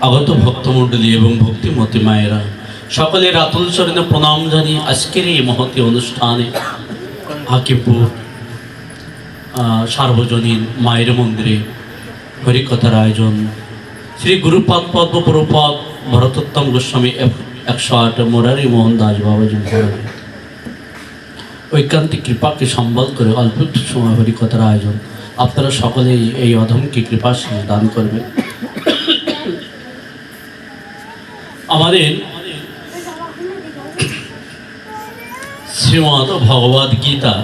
আগত ভক্তমণ্ডলী এবং ভক্তিমতী মায়েরা সকলের আতুল চরণে প্রণাম জানিয়ে আজকের এই মহতি অনুষ্ঠানে হাকিমপুর সার্বজনীন মায়ের মন্দিরে হরিকথার আয়োজন। শ্রী গুরুপাদ পদ্ম প্রপাদ ভরতোত্তম গোস্বামী এক- একশো আট মোরারি মোহন দাস বাবাজি ঐকান্তিক কৃপাকে সম্বল করে অল্প একটু সময় হরিকথার আয়োজন। আপনারা সকলেই এই অধমকে কৃপা দান করবেন। আমাদের শ্রীমদ ভগবদ গীতা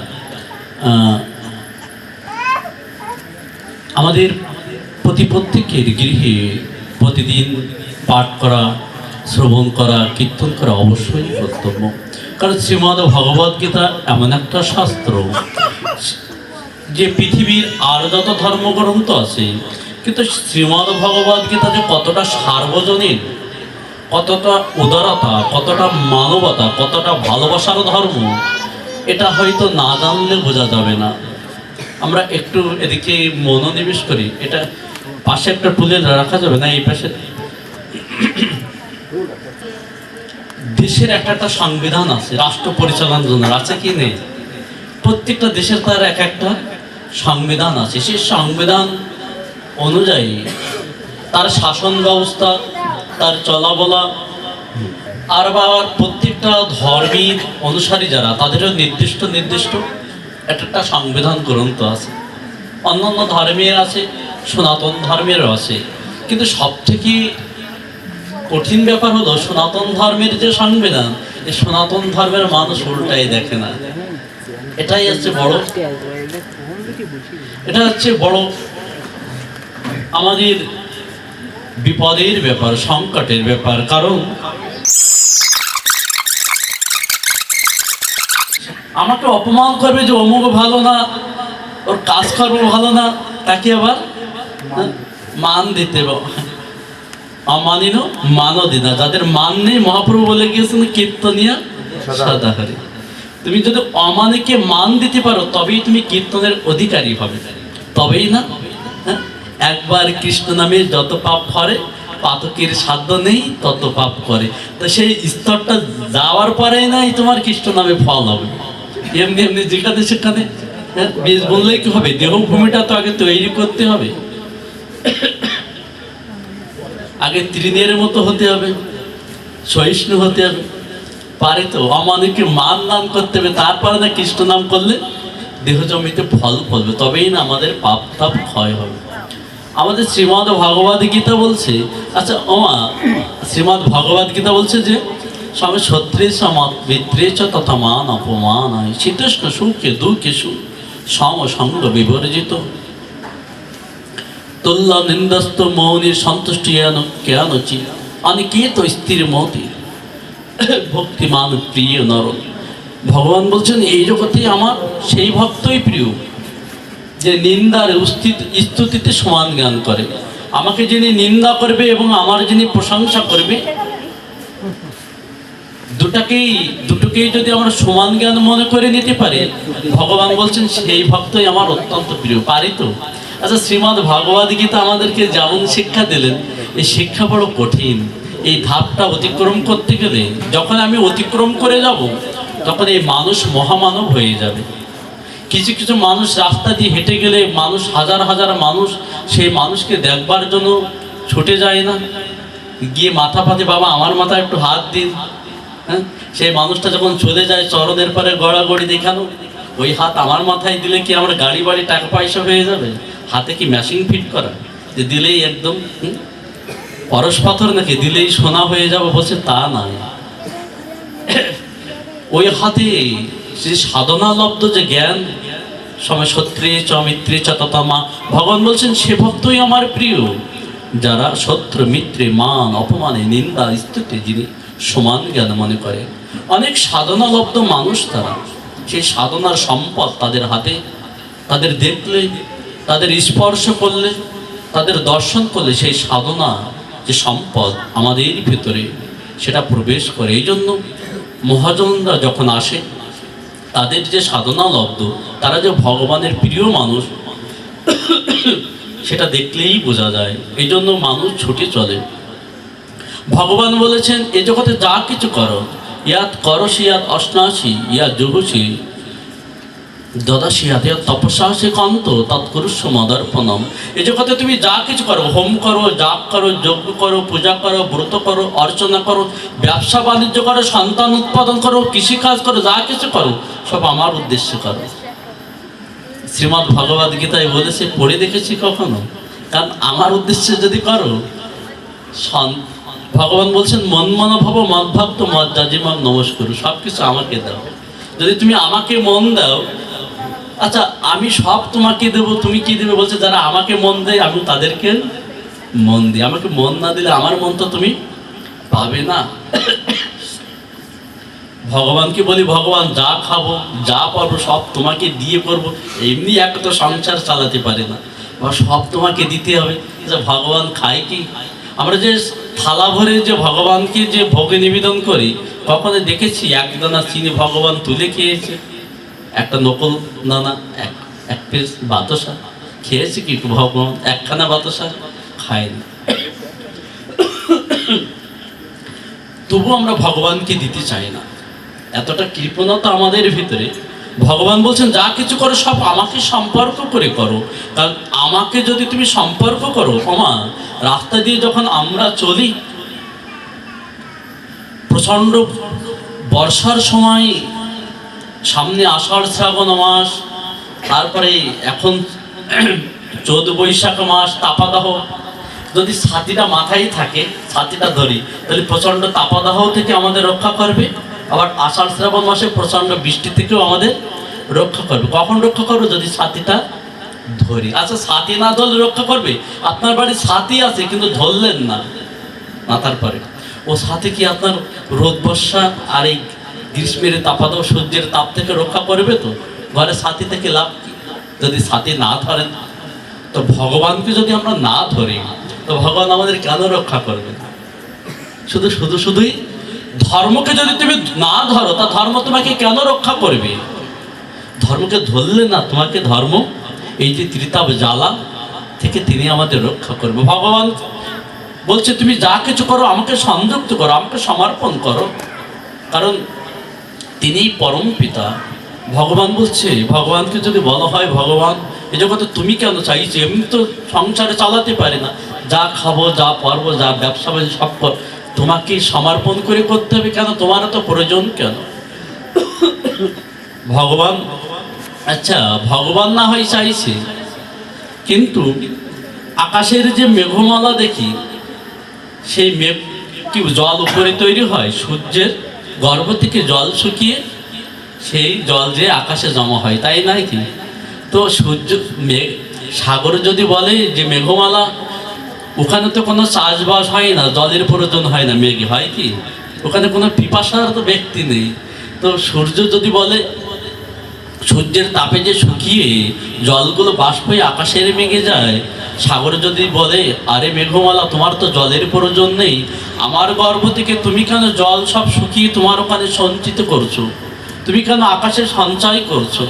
আমাদের প্রতি প্রত্যেকের গৃহে প্রতিদিন পাঠ করা, শ্রবণ করা, কীর্তন করা অবশ্যই কর্তব্য। কারণ শ্রীমদ ভগবদ গীতা এমন একটা শাস্ত্র যে পৃথিবীর আর যত ধর্মগ্রন্থ আছে, কিন্তু শ্রীমদ ভগবদ গীতা যে কতটা সার্বজনীন কতটা উদারতা, কতটা মানবতা, কতটা ভালোবাসার ধর্ম, এটা হয়তো না জানলে বোঝা যাবে না। আমরা একটু এদিকে মনোনিবেশ করি। এটা পাশে একটা তুলে রাখা যাবে না, এই পাশে? দেশের একটা একটা সংবিধান আছে, রাষ্ট্র পরিচালনার জন্য। আছে কি নেই? প্রত্যেকটা দেশের তার এক একটা সংবিধান আছে। সেই সংবিধান অনুযায়ী তার শাসন ব্যবস্থা তার চলাবলা। আর বা প্রত্যেকটা ধর্মীর অনুসারী যারা, তাদেরও নির্দিষ্ট নির্দিষ্ট একটা সংবিধান গ্রন্থ আছে। অন্যান্য ধর্মের আছে, সনাতন ধর্মেরও আছে। কিন্তু সব থেকে কঠিন ব্যাপার হলো, সনাতন ধর্মের যে সংবিধান, এই সনাতন ধর্মের মানুষ উল্টাই দেখে না। এটাই হচ্ছে বড়। এটা হচ্ছে বড়। আমাদের বিপদের ব্যাপার সংকটের ব্যাপার কারণ আমাকে অপমান করবে যে অমুক ভালো না ওর কাজকর্ম ভালো না তাকে আবার? মান। দিতে অমানিন মানও দিনা যাদের মান নেই মহাপ্রভু বলে গিয়েছেন কীর্তনিয়া সদাহারি তুমি যদি অমানিকে মান দিতে পারো তবেই তুমি কীর্তনের অধিকারী হবে। তবেই না? একবার কৃষ্ণ নামে যত পাপ করে পাতকের সাধ্য নেই তত পাপ করে। তো সেই স্তরটা যাওয়ার পরেই নাই তোমার কৃষ্ণ নামে ফল হবে। এমনি এমনি যেখানে সেখানে হ্যাঁ, বীজ বললেই কি হবে? দেহভূমিটা তো আগে তৈরি করতে হবে। আগে তৃণের মতো হতে হবে সহিষ্ণু হতে হবে। পারে তো অমানুষকে মান নাম করতে হবে তারপরে না কৃষ্ণ নাম করলে দেহ জমিতে ফল ফলবে তবেই না আমাদের পাপ তাপ ক্ষয় হবে। আমাদের শ্রীমদ ভগবদ গীতা বলছে আচ্ছা ওমা, শ্রীমদ ভগবদ গীতা বলছে যে, স্বামী সত্রে সমাত তথা মান অপমান হয় শীতষ্ণ সুখে দুঃখে সুখ সম সঙ্গ বিবর্জিত। তুল্য নিন্দস্ত মৌনি সন্তুষ্টি জ্ঞানচি অনিকেত স্থির মতি, ভক্তিমান প্রিয় নর ভগবান বলছেন, এই জগতে আমার সেই ভক্তই প্রিয়। যে নিন্দার স্তুতিতে সমান জ্ঞান করে। আমাকে যিনি নিন্দা করবে এবং আমার যিনি প্রশংসা করবে, দুটাকেই দুটোকেই যদি আমরা সমান জ্ঞান মনে করে নিতে পারি, ভগবান বলছেন সেই ভক্তই আমার অত্যন্ত প্রিয়। পারি তো? আচ্ছা শ্রীমদ ভগবদ গীতা আমাদেরকে যেমন শিক্ষা দিলেন, এই শিক্ষা বড় কঠিন। এই ধাপটা অতিক্রম করতে গেলে যখন আমি অতিক্রম করে যাব, তখন এই মানুষ মহামানব হয়ে যাবে। কিছু কিছু মানুষ রাস্তা দিয়ে হেঁটে গেলে মানুষ, হাজার হাজার মানুষ, সেই মানুষকে দেখবার জন্য ছুটে যায় না। গিয়ে মাথা পাতে বাবা, আমার মাথায় একটু হাত দিন। হ্যাঁ? সেই মানুষটা যখন চলে যায় চরণের পরে গড়াগড়ি দেখানো, ওই হাত আমার মাথায় দিলে কি আমার গাড়ি বাড়ি টাকা পয়সা হয়ে যাবে? হাতে কি মেশিন ফিট করা? যে দিলেই একদম পরশ পাথর নাকি দিলেই সোনা হয়ে যাবে? বলছে, তা নয়। ওই হাতে যে সাধনা লব্ধ যে জ্ঞান, সময় চ, মিত্রে চ ভগবান বলছেন, সে ভক্তই আমার প্রিয়। যারা শত্রু, মিত্রে, মান, অপমানে, নিন্দা, স্তুতি যিনি সমান জ্ঞান মনে করে। অনেক সাধনা লব্ধ মানুষ তারা। সেই সাধনার সম্পদ তাদের হাতে, তাদের দেখলে, তাদের স্পর্শ করলে, তাদের দর্শন করলে সেই সাধনা, যে সম্পদ আমাদের ভিতরে, সেটা প্রবেশ করে। এই জন্য মহাজনরা যখন আসে তাদের যে সাধনা লব্ধ, তারা যে ভগবানের প্রিয় মানুষ, সেটা দেখলেই বোঝা যায়। এই জন্য মানুষ ছুটে চলে। ভগবান বলেছেন, এ জগতে যা কিছু করো, ইয়াত করসি, ইয়াত অষ্টাশি ইয়া জুহুসি। দদাসি হাতে তপস্যাসে কান্ত তৎকুরুষ মদর্পণম। এ জগতে তুমি যা কিছু করো, হোম করো, জাপ করো যজ্ঞ করো, পূজা করো, ব্রত করো, অর্চনা করো, ব্যবসা বাণিজ্য করো, সন্তান উৎপাদন করো, কৃষিকাজ করো, যা কিছু করো, সব আমার উদ্দেশ্যে করো। শ্রীমৎ ভগবদ গীতায় বলেছে, পড়ে দেখেছি কখনো? কারণ আমার উদ্দেশ্যে যদি করো ভগবান বলছেন, মন মন ভব মদভক্ত মদ জাজিমাম নমস্কার সব কিছু আমাকে দাও। যদি তুমি আমাকে মন দাও আচ্ছা আমি সব তোমাকে দেবো, তুমি কি দেবে বলছে, যারা আমাকে মন দেয় আমি তাদেরকে মন দিই। আমাকে মন না দিলে আমার মন তো তুমি পাবে না। ভগবানকে বলি, ভগবান, যা খাব, যা পারব, সব তোমাকে দিয়ে করব। এমনি এক তো সংসার চালাতে পারে না। বা সব তোমাকে দিতে হবে। যে ভগবান খায় কি? আমরা যে থালা ভরে যে ভগবানকে যে ভোগে নিবেদন করি, কখনো দেখেছি? একদানা চিনি ভগবান তুলে খেয়েছে। একটা নকল দানা এক এক পিস বাতাসা। খেয়েছে কি ভগবান একখানা বাতাসা? খায়নি তবু আমরা ভগবানকে দিতে চাই না। এতটা কৃপণতা আমাদের ভিতরে। ভগবান বলছেন, যা কিছু করো, সব আমাকে সম্পর্ক করে করো। কারণ আমাকে যদি তুমি সম্পর্ক করো, ক্ষমা, রাস্তা দিয়ে যখন আমরা চলি, প্রচণ্ড বর্ষার সময় সামনে আষাঢ় শ্রাবণ মাস, তারপরে এখন চৌদ্দ বৈশাখ মাস, তাপাদাহ। যদি ছাতিটা মাথায় থাকে, ছাতিটা ধরি, তাহলে প্রচণ্ড তাপাদাহ থেকে আমাদের রক্ষা করবে। আবার আষাঢ় শ্রাবণ মাসে প্রচণ্ড বৃষ্টি থেকেও আমাদের রক্ষা করবে। কখন রক্ষা করবে? যদি ছাতিটা ধরি। আচ্ছা ছাতি না ধরলে রক্ষা করবে? আপনার বাড়ি ছাতি আছে, কিন্তু ধরলেন না মাথার পরে। ও সাথে কি আপনার রোদ বর্ষা আর এই গ্রীষ্মের তাপাদাও সূর্যের তাপ থেকে রক্ষা করবে তো। ঘরে সাথী থেকে লাভ যদি সাথী না ধরেন, তো ভগবানকে যদি আমরা না ধরি, তো ভগবান আমাদের কেন রক্ষা করবে? শুধু শুধু, শুধুই ধর্মকে যদি তুমি না ধরো, তা ধর্ম তোমাকে কেন রক্ষা করবে? ধর্মকে ধরলে না তোমাকে ধর্ম? এই যে ত্রিতাব জ্বালা থেকে তিনি আমাদের রক্ষা করবে। ভগবান বলছে, তুমি যা কিছু করো, আমাকে সংযুক্ত করো, আমাকে সমর্পণ করো। কারণ তিনি পরম পিতা। ভগবান বলছে, ভগবানকে যদি বলা হয় ভগবান, এ জগতে তুমি কেন চাইছো? এমনি তো সংসারে চালাতে পারে না। যা খাব, যা পারব, যা ব্যবসা বাণিজ্য সব তোমাকে সমর্পণ করে করতে হবে কেন? তোমার তো প্রয়োজন কেন? ভগবান আচ্ছা ভগবান না হয় চাইছে। কিন্তু আকাশের যে মেঘমালা দেখি, সেই মেঘ কি জল উপরে তৈরি হয়? সূর্যের? গর্ভ থেকে জল শুকিয়ে সেই জল যে আকাশে জমা হয়, তাই নয় কি? তো সূর্য মেঘ সাগর যদি বলে যে মেঘমালা, ওখানে তো কোনো চাষবাস হয় না, জলের প্রয়োজন হয় না, মেঘে, হয় কি? ওখানে কোনো পিপাসার তো ব্যক্তি নেই। তো সূর্য যদি বলে, সূর্যের তাপে যে শুকিয়ে জলগুলো বাষ্প হয়ে আকাশের মেঘে যায়, সাগর যদি বলে, আরে মেঘমালা, তোমার তো জলের প্রয়োজন নেই আমার গর্ভ থেকে তুমি কেন জল সব শুকিয়ে তোমার ওখানে সঞ্চিত করছ? তুমি কেন আকাশে সঞ্চয় করছ?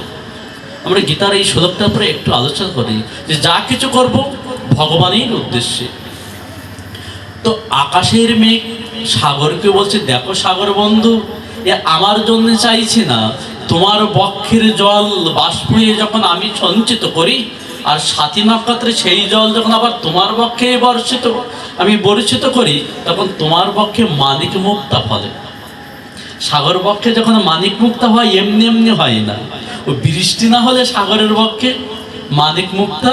আমরা গীতার এই শ্লোকটার উপরে একটু আলোচনা করি যে যা কিছু করব ভগবানের উদ্দেশ্যে। তো আকাশের মেঘ, সাগরকে বলছে, দেখো সাগর বন্ধু, এ আমার জন্য চাইছে না। তোমার বক্ষের জল বাষ্প যখন আমি সঞ্চিত করি আর সাথী নক্ষত্রে সেই জল যখন আবার তোমার পক্ষে বর্ষিত, আমি বর্ষিত করি, তখন তোমার পক্ষে মানিক মুক্তা ফলে। সাগর পক্ষে যখন মানিক মুক্তা হয়, এমনি এমনি হয় না। ও বৃষ্টি না হলে সাগরের পক্ষে মানিক মুক্তা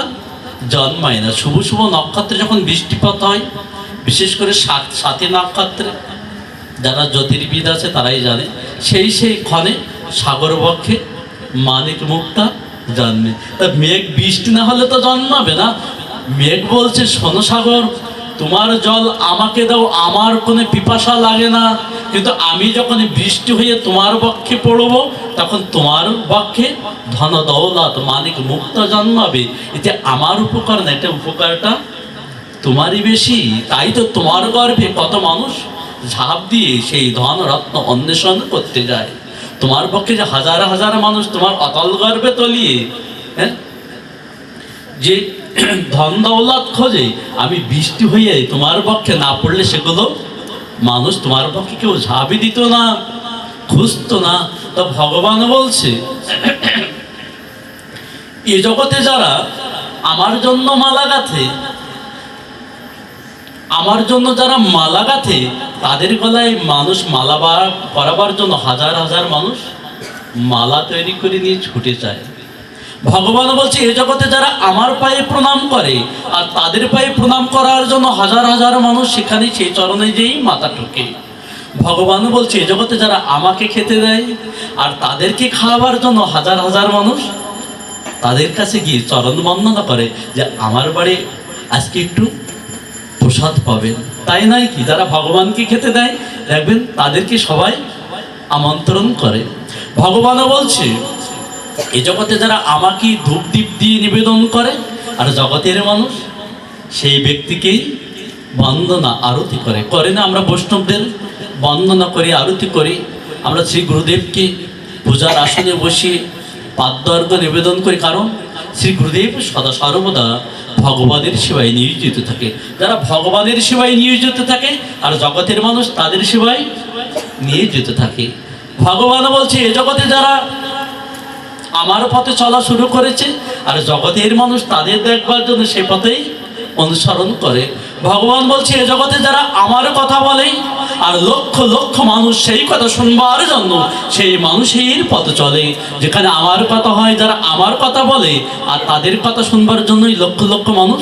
জন্মায় না। শুভ শুভ নক্ষত্রে যখন বৃষ্টিপাত হয়, বিশেষ করে সাথী নক্ষত্রে, যারা জ্যোতির্বিদ আছে তারাই জানে, সেই সেই ক্ষণে সাগর পক্ষে মানিক মুক্তা জন্মে তা মেঘ বৃষ্টি না হলে তো জন্মাবে না। মেঘ বলছে, শোনো সাগর, তোমার জল আমাকে দাও, আমার কোনো পিপাসা লাগে না। কিন্তু আমি যখন বৃষ্টি হয়ে তোমার পক্ষে পড়ব, তখন তোমার পক্ষে ধন দৌলত, মালিক মুক্ত জন্মাবে। এতে আমার উপকার না, এটা উপকারটা তোমারই বেশি। তাই তো তোমার গর্ভে কত মানুষ ঝাঁপ দিয়ে সেই ধন রত্ন অন্বেষণ করতে যায়। তোমার পক্ষে যে হাজার হাজার মানুষ তোমার অতল গর্বে তলিয়ে হ্যাঁ? যে ধন দৌলত খোঁজে, আমি বৃষ্টি হয়ে তোমার পক্ষে না পড়লে সেগুলো মানুষ তোমার পক্ষে কেউ ঝাঁপি দিত না, খুঁজতো না। তো ভগবান বলছে, এ জগতে যারা আমার জন্য মালা গাথে আমার জন্য যারা মালা গাথে, তাদের গলায় মানুষ মালা পরাবার জন্য হাজার হাজার মানুষ মালা তৈরি করে নিয়ে ছুটে যায়। ভগবান বলছে, এ জগতে যারা আমার পায়ে প্রণাম করে আর তাদের পায়ে প্রণাম করার জন্য হাজার হাজার মানুষ, সেখানে সেই চরণে যেই মাথা ঠোকে। ভগবান বলছে, এ জগতে যারা আমাকে খেতে দেয় আর তাদেরকে খাওয়াবার জন্য হাজার হাজার মানুষ, তাদের কাছে গিয়ে চরণ বন্দনা করে যে, আমার বাড়ি আজকে একটু প্রসাদ পাবেন। তাই নয় কি? যারা ভগবানকে খেতে দেয়, দেখবেন তাদেরকে সবাই আমন্ত্রণ করে। ভগবানও বলছে, এ জগতে যারা আমাকে ধূপ দীপ দিয়ে নিবেদন করে, আর জগতের মানুষ সেই ব্যক্তিকেই বন্দনা, আরতি করে। করে না আমরা বৈষ্ণবদের? বন্দনা করি, আরতি করি। আমরা শ্রী গুরুদেবকে পূজার আসনে বসিয়ে পাদ্যর্ঘ নিবেদন করি। কারণ শ্রী গুরুদেব সদা সর্বদা ভগবানের সেবায় নিয়োজিত থাকে। যারা ভগবানের সেবায় নিয়োজিত থাকে আর জগতের মানুষ তাদের সেবায় নিয়োজিত থাকে। ভগবান বলছে, এ জগতে যারা আমার পথে চলা শুরু করেছে আর জগতের মানুষ তাদের দেখবার জন্য সে পথেই অনুসরণ করে। ভগবান বলছে, এ জগতে যারা আমার কথা বলে আর লক্ষ লক্ষ মানুষ সেই কথা শুনবার জন্য সেই মানুষের পথ চলে। যেখানে আমার কথা হয়, যারা আমার কথা বলে, আর তাদের কথা শুনবার জন্যই লক্ষ লক্ষ মানুষ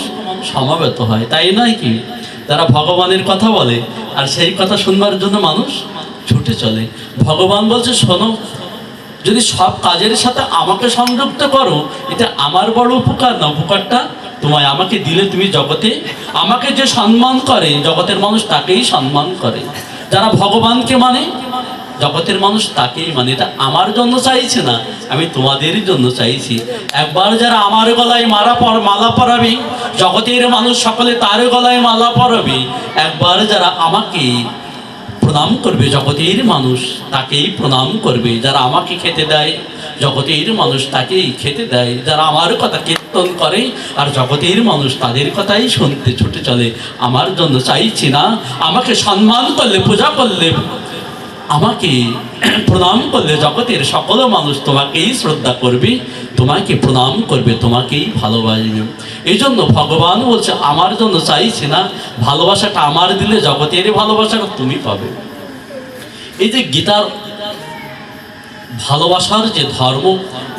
সমাবেত হয়। তাই নয় কি? তারা ভগবানের কথা বলে, আর সেই কথা শুনবার জন্য মানুষ ছুটে চলে। ভগবান বলছে, শোনো, যদি সব কাজের সাথে আমাকে সংযুক্ত করো, এটা আমার বড় উপকার না, উপকারটা তোমায় আমাকে দিলে তুমি জগতে, আমাকে যে সম্মান করে, জগতের মানুষ তাকেই সম্মান করে। যারা ভগবানকে মানে জগতের মানুষ তাকেই মানে। এটা আমার জন্য চাইছে না, আমি তোমাদের জন্য চাইছি। একবার যারা আমার গলায় মারা পর, মালা পরাবে, জগতের মানুষ সকলে তার গলায় মালা পরাবে, একবার যারা আমাকে প্রণাম করবে, জগতের মানুষ তাকেই প্রণাম করবে। যারা আমাকে খেতে দেয়, জগতের মানুষ তাকেই খেতে দেয়। যারা আমার কথা কীর্তন করে, আর জগতের মানুষ তাদের কথাই শুনতে ছুটে চলে। আমার জন্য চাইছি না, আমাকে সম্মান করলে, পূজা করলে, আমাকে প্রণাম করলে জগতের সকল মানুষ তোমাকেই শ্রদ্ধা করবে, তোমাকে প্রণাম করবে, তোমাকেই ভালোবাসবে। এই জন্য ভগবান বলছে, আমার জন্য চাইছি না, ভালোবাসাটা আমার দিলে জগতের ভালোবাসাটা তুমি পাবে। এই যে গীতার ভালোবাসার যে ধর্ম,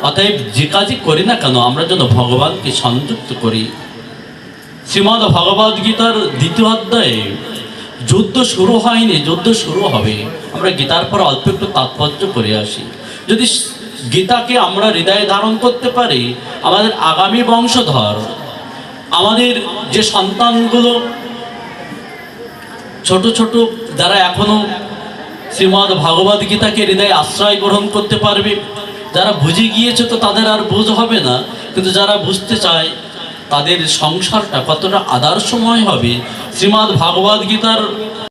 অতএব যে কাজই করি না কেন, আমরা যেন ভগবানকে সংযুক্ত করি। শ্রীমদ ভগবদ গীতার দ্বিতীয় অধ্যায়ে, যুদ্ধ শুরু হয়নি, যুদ্ধ শুরু হবে। আমরা গীতার পর অল্প একটু তাৎপর্য করে আসি। যদি গীতাকে আমরা হৃদয়ে ধারণ করতে পারি, আমাদের আগামী বংশধর, আমাদের যে সন্তানগুলো, ছোট ছোট যারা এখনও শ্রীমদ ভগবদ গীতাকে হৃদয়ে আশ্রয় গ্রহণ করতে পারবে। যারা বুঝে গিয়েছে তো তাদের আর বুঝ হবে না, কিন্তু যারা বুঝতে চায়, তাদের সংসারটা কতটা আদর্শময় হবে। শ্রীমদ ভাগবত গীতার